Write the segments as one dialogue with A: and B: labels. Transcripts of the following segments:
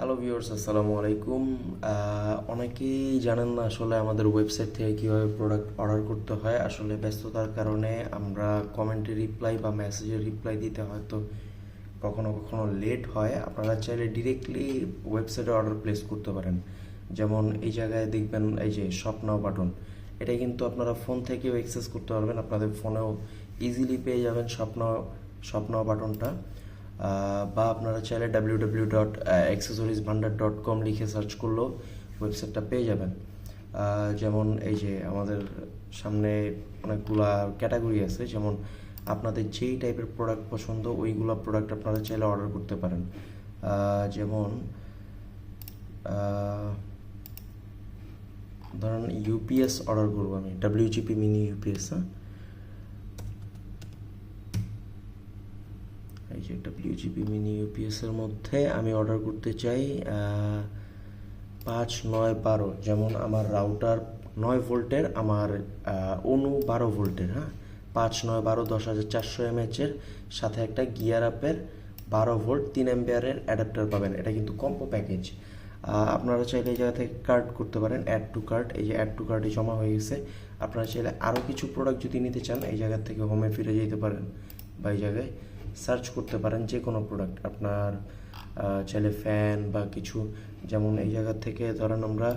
A: Hello viewers আসসালামু আলাইকুম অনেকেই জানেন না আসলে আমাদের ওয়েবসাইট থেকে কীভাবে প্রোডাক্ট অর্ডার করতে হয়। আসলে ব্যস্ততার কারণে আমরা কমেন্টে রিপ্লাই বা মেসেজে রিপ্লাই দিতে হয়তো কখনো কখনো লেট হয়। আপনারা চাইলে ডিরেক্টলি ওয়েবসাইটে অর্ডার প্লেস করতে পারেন। যেমন এই জায়গায় দেখবেন এই যে শপ বাটন এটা কিন্তু আপনারা ফোন থেকেও অ্যাক্সেস করতে পারবেন। আপনাদের ফোনেও ইজিলি পেয়ে যাবেন স্বপ্ন নাও বাটনটা বা আপনারা চাইলে W W dot accessories Bhandar dot com লিখে সার্চ করলেও ওয়েবসাইটটা পেয়ে যাবেন। যেমন এই যে আমাদের সামনে অনেকগুলা ক্যাটাগরি আছে, যেমন আপনাদের যেই টাইপের প্রোডাক্ট পছন্দ, ওইগুলো প্রোডাক্ট আপনারা চাইলে অর্ডার করতে পারেন। যেমন ধরুন ইউপিএস অর্ডার করব আমি ডাব্লিউজিপি মিনি ইউপিএস হ্যাঁ? এই যে একটা ডাব্লিউজিপি মিনি ইউপিএস এর মধ্যে আমি অর্ডার করতে চাই পাঁচ নয় বারো, যেমন আমার রাউটার নয় ভোল্টের, আমার অনু বারো ভোল্টের হ্যাঁ? পাঁচ নয় বারো দশ হাজার চারশো এমএচের সাথে একটা গিয়ার আপের বারো ভোল্ট, তিন এম্পিয়ারের অ্যাডাপ্টার পাবেন। এটা কিন্তু কম্পো প্যাকেজ আপনারা চাইলে এই জায়গা থেকে কার্ড করতে পারেন অ্যাড টু কার্ট এই যে অ্যাড টু কার্টে জমা হয়ে গেছে। আপনারা চাইলে আরও কিছু প্রোডাক্ট যদি নিতে চান, এই জায়গা থেকে হোমে ফিরে যেতে পারেন বা এই জায়গায়। সার্চ করতে পারেন যে কোনো প্রোডাক্ট আপনার চাইলে ফ্যান বা কিছু। যেমন এই জায়গা থেকে ধরেন আমরা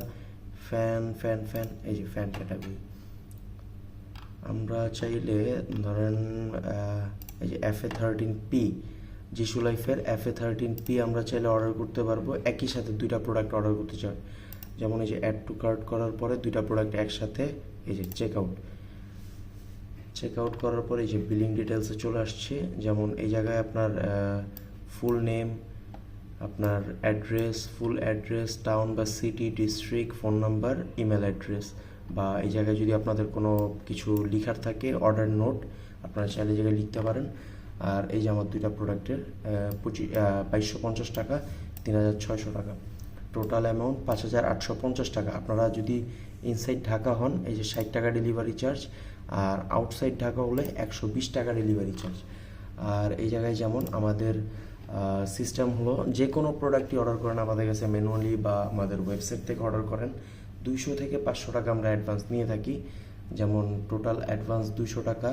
A: ফ্যান ফ্যান ফ্যান এই যে ফ্যান ক্যাটাগরি আমরা চাইলে ধরেন এই যে F A thirteen P Jisu লাইফের এফ এ থার্টিন পি আমরা চাইলে অর্ডার করতে পারব। একই সাথে দুইটা প্রোডাক্ট অর্ডার করতে চাই। যেমন এই যে অ্যাড টু কার্ট করার পরে দুইটা প্রোডাক্ট একসাথে এই যে চেক আউট চেক আউট করার পরে এই যে বিলিং ডিটেলসে চলে আসছে, যেমন এই জায়গায় আপনার ফুল নেম আপনার অ্যাড্রেস ফুল অ্যাড্রেস টাউন বা city district phone number email address বা এই জায়গায় যদি আপনাদের কোনো কিছু লিখার থাকে অর্ডার নোট আপনারা চাইলে জায়গায় লিখতে পারেন। আর এই যে আমার দুইটা প্রোডাক্টের পঁচিশ বাইশশো পঞ্চাশ টাকা, তিন হাজার ছয়শো টাকা। টোটাল অ্যামাউন্ট পাঁচ হাজার আটশো পঞ্চাশ টাকা। আপনারা যদি ইনসাইড ঢাকা হন, এই যে ষাট টাকা ডেলিভারি চার্জ আর আউটসাইড ঢাকা হলে একশো বিশ টাকা ডেলিভারি চার্জ আর এই জায়গায় যেমন আমাদের সিস্টেম হলো যে কোনো প্রোডাক্টই অর্ডার করেন, আমাদের কাছে ম্যানুয়ালি বা আমাদের ওয়েবসাইট থেকে অর্ডার করেন, দুইশো থেকে পাঁচশো টাকা আমরা অ্যাডভান্স নিয়ে থাকি। যেমন টোটাল অ্যাডভান্স দুইশো টাকা।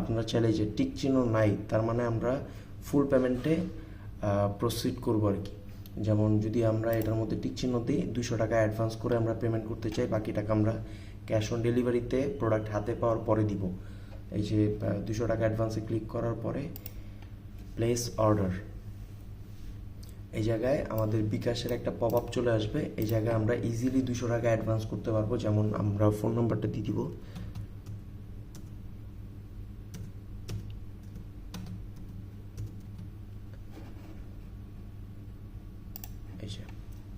A: আপনারা চাইলে যে টিক চিহ্ন নাই, তার মানে আমরা ফুল পেমেন্টে প্রসিড করব আর কি। যেমন যদি আমরা এটার মধ্যে টিক চিহ্ন দিই দুশো টাকা অ্যাডভান্স করে আমরা পেমেন্ট করতে চাই, বাকি টাকা আমরা ক্যাশ অন ডেলিভারিতে প্রোডাক্ট হাতে পাওয়ার পরে দিব। এই যে দুশো টাকা অ্যাডভান্সে ক্লিক করার পরে প্লেস অর্ডার এই জায়গায় আমাদের বিকাশের একটা পপ আপ চলে আসবে। এই জায়গায় আমরা ইজিলি দুশো টাকা অ্যাডভান্স করতে পারব। যেমন আমরা ফোন নাম্বারটা দিয়ে দিব এই যে আহ,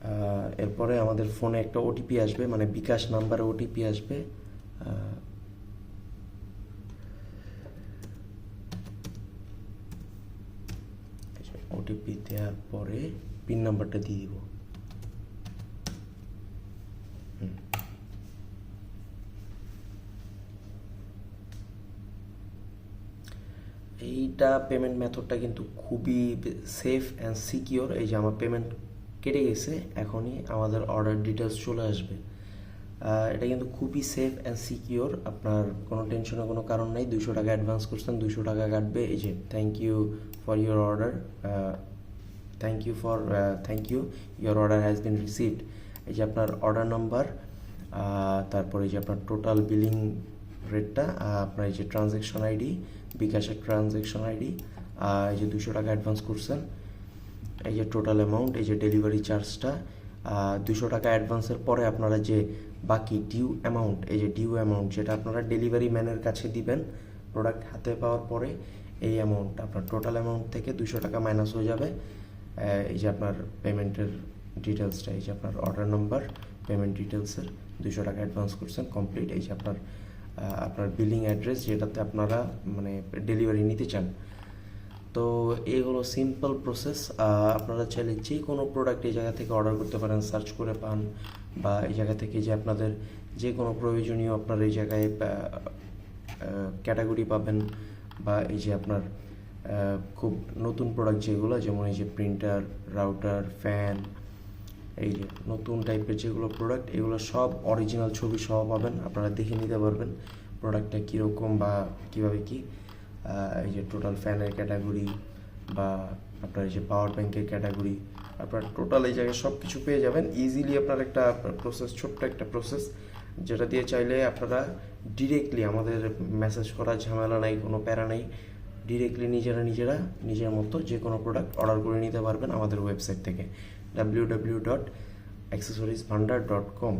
A: এরপরে আমাদের ফোনে একটা ওটিপি আসবে মানে বিকাশ নাম্বারে ওটিপি আসবে। ওটিপি দেওয়ার পরে পিন নাম্বারটা দিয়ে দিব। এইটা পেমেন্ট মেথডটা কিন্তু খুবই সেফ অ্যান্ড সিকিওর এই যে আমার পেমেন্ট কেটে গেছে, এখনই আমাদের অর্ডার ডিটেলস চলে আসবে। এটা কিন্তু খুবই সেফ অ্যান্ড সিকিওর আপনার কোনো টেনশনের কোনো কারণ নেই। দুশো টাকা অ্যাডভান্স করছেন দুশো টাকা কাটবে। এই যে thank you for your order thank you for thank you your order has been received এই যে আপনার অর্ডার নাম্বার তারপরে যে আপনার টোটাল বিলিং রেটটা আপনার এই যে ট্রানজ্যাকশন আইডি বিকাশের ট্রানজ্যাকশন আইডি এই যে দুশো টাকা অ্যাডভান্স করছেন। এই যে টোটাল অ্যামাউন্ট এই যে ডেলিভারি চার্জটা দুশো টাকা অ্যাডভান্সের পরে আপনারা যে বাকি ডিউ অ্যামাউন্ট এই যে ডিউ অ্যামাউন্ট যেটা আপনারা ডেলিভারি ম্যানের কাছে দিবেন প্রোডাক্ট হাতে পাওয়ার পরে এই অ্যামাউন্ট আপনার টোটাল অ্যামাউন্ট থেকে দুশো টাকা মাইনাস হয়ে যাবে। এই যে আপনার পেমেন্টের ডিটেলসটা এই যে আপনার অর্ডার নাম্বার পেমেন্ট ডিটেলসের দুশো টাকা অ্যাডভান্স করছেন কমপ্লিট এই যে আপনার আপনার বিলিং অ্যাড্রেস যেটাতে আপনারা মানে ডেলিভারি নিতে চান। তো এই হলো সিম্পল প্রসেস আপনারা চাইলে যে কোনো প্রোডাক্ট এই জায়গা থেকে অর্ডার করতে পারেন সার্চ করে পান বা এই জায়গা থেকে যে আপনাদের যে কোনো প্রয়োজনীয় আপনার এই জায়গায় ক্যাটাগরি পাবেন বা এই যে আপনার খুব নতুন প্রোডাক্ট যেগুলো, যেমন এই যে প্রিন্টার রাউটার ফ্যান এই যে নতুন টাইপের যেগুলো প্রোডাক্ট এগুলো সব অরিজিনাল ছবি সহ পাবেন, আপনারা দেখে নিতে পারবেন প্রোডাক্টটা কীরকম বা কীভাবে কী। এই যে টোটাল ফ্যানের ক্যাটাগরি বা আপনার এই যে পাওয়ার ব্যাংকের ক্যাটাগরি আপনার টোটাল এই জায়গায় সব কিছু পেয়ে যাবেন। ইজিলি আপনার একটা প্রসেস ছোট্ট একটা প্রসেস যেটা দিয়ে চাইলে আপনারা ডিরেক্টলি আমাদের মেসেজ করার ঝামেলা নাই, কোনো প্যারা নাই। ডিরেক্টলি নিজেরা নিজেরা নিজের মতো যে কোনো প্রোডাক্ট অর্ডার করে নিতে পারবেন আমাদের ওয়েবসাইট থেকে। W W dot accessories Bhandar dot com